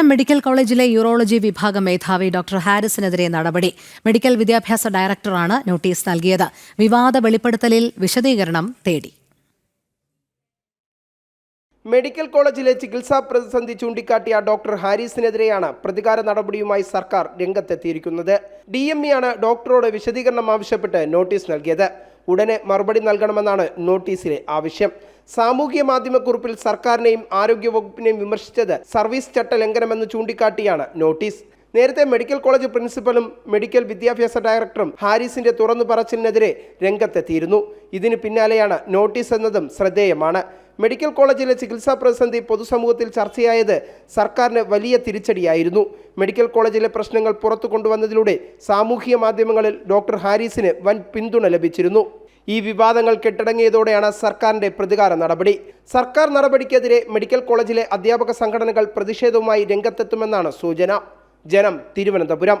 ജനം മെഡിക്കൽ കോളേജിലെ യൂറോളജി വിഭാഗം മേധാവി ഡോക്ടർ ഹാരിസിനെതിരെ നടപടി. മെഡിക്കൽ വിദ്യാഭ്യാസ ഡയറക്ടറാണ് നോട്ടീസ് നൽകിയത്. വിവാദ വെളിപ്പെടുത്തലിൽ വിശദീകരണം തേടി. മെഡിക്കൽ കോളേജിലെ ചികിത്സാ പ്രതിസന്ധി ചൂണ്ടിക്കാട്ടിയ ഡോക്ടർ ഹാരിസിനെതിരെയാണ് പ്രതികാര നടപടിയുമായി സർക്കാർ രംഗത്തെത്തിയിരിക്കുന്നത്. ഡി എം ആണ് ഡോക്ടറോട് വിശദീകരണം ആവശ്യപ്പെട്ട് നോട്ടീസ് നൽകിയത്. ഉടനെ മറുപടി നൽകണമെന്നാണ് നോട്ടീസിലെ ആവശ്യം. സാമൂഹ്യ മാധ്യമക്കുറിപ്പിൽ സർക്കാരിനെയും ആരോഗ്യവകുപ്പിനെയും വിമർശിച്ചത് സർവീസ് ചട്ട ലംഘനമെന്ന് ചൂണ്ടിക്കാട്ടിയാണ് നോട്ടീസ്. നേരത്തെ മെഡിക്കൽ കോളേജ് പ്രിൻസിപ്പലും മെഡിക്കൽ വിദ്യാഭ്യാസ ഡയറക്ടറും ഹാരിസിന്റെ തുറന്നു പറച്ചിലിനെതിരെ രംഗത്തെത്തിയിരുന്നു. ഇതിന് പിന്നാലെയാണ് നോട്ടീസ് എന്നതും ശ്രദ്ധേയമാണ്. മെഡിക്കൽ കോളേജിലെ ചികിത്സാ പ്രതിസന്ധി പൊതുസമൂഹത്തിൽ ചർച്ചയായത് സർക്കാരിന് വലിയ തിരിച്ചടിയായിരുന്നു. മെഡിക്കൽ കോളേജിലെ പ്രശ്നങ്ങൾ പുറത്തു കൊണ്ടുവന്നതിലൂടെ സാമൂഹിക മാധ്യമങ്ങളിൽ ഡോക്ടർ ഹാരിസിന് വൻ പിന്തുണ ലഭിച്ചിരുന്നു. ഈ വിവാദങ്ങൾ കെട്ടടങ്ങിയതോടെയാണ് സർക്കാരിന്റെ പ്രതികാര നടപടി. സർക്കാർ നടപടിക്കെതിരെ മെഡിക്കൽ കോളേജിലെ അധ്യാപക സംഘടനകൾ പ്രതിഷേധവുമായി രംഗത്തെത്തുമെന്നാണ് സൂചന. ജനം തിരുവനന്തപുരം.